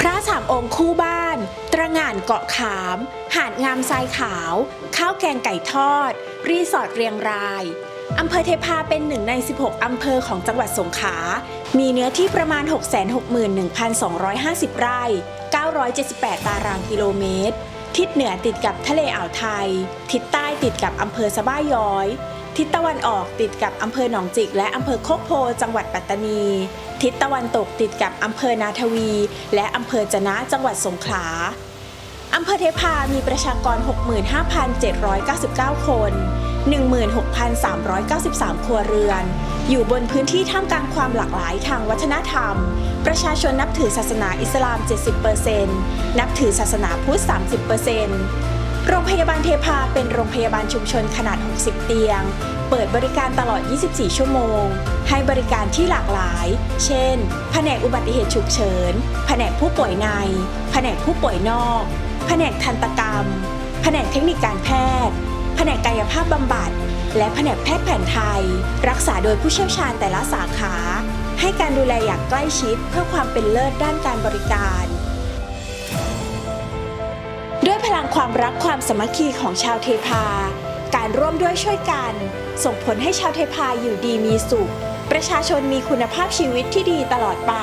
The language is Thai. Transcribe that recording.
พระสามองค์คู่บ้าน ตระง่านเกาะขาม หาดงามทรายขาว ข้าวแกงไก่ทอด รีสอร์ทเรียงรายอำเภอเทพาเป็นหนึ่งใน 16 อำเภอของจังหวัดสงขลา มีเนื้อที่ประมาณ 661,250 ไร่ 978 ตารางกิโลเมตร ทิศเหนือติดกับทะเลอ่าวไทย ทิศใต้ติดกับอำเภอสะบ้าย้อย ทิศตะวันออกติดกับอำเภอหนองจิก และอำเภอโคกโพ จังหวัดปัตตานี ทิศตะวันตกติดกับอำเภอนาทวี และอำเภอจะนะจังหวัดสงขลาอำเภอเทพามีประชากร 65,799 คน 16,393 ครัวเรือน อยู่บนพื้นที่ท่ามกลางความหลากหลายทางวัฒนธรรม ประชาชนนับถือศาสนาอิสลาม 70%นับถือศาสนาพุทธ 30% โรงพยาบาลเทพาเป็นโรงพยาบาลชุมชนขนาด 60 เตียง เปิดบริการตลอด 24 ชั่วโมง ให้บริการที่หลากหลาย เช่น แผนกอุบัติเหตุฉุกเฉิน แผนกผู้ป่วยใน แผนกผู้ป่วยนอก แผนกทันตกรรม แผนกเทคนิคการแพทย์ แผนกกายภาพบำบัด และแผนกแพทย์แผนไทย รักษาโดยผู้เชี่ยวชาญแต่ละสาขา ให้การดูแลอย่างใกล้ชิดเพื่อความเป็นเลิศด้านการบริการ ดังความรักความสมัคคีของชาวเทพา การร่วมด้วยช่วยกัน ส่งผลให้ชาวเทพาอยู่ดีมีสุข ประชาชนมีคุณภาพชีวิตที่ดีตลอดไป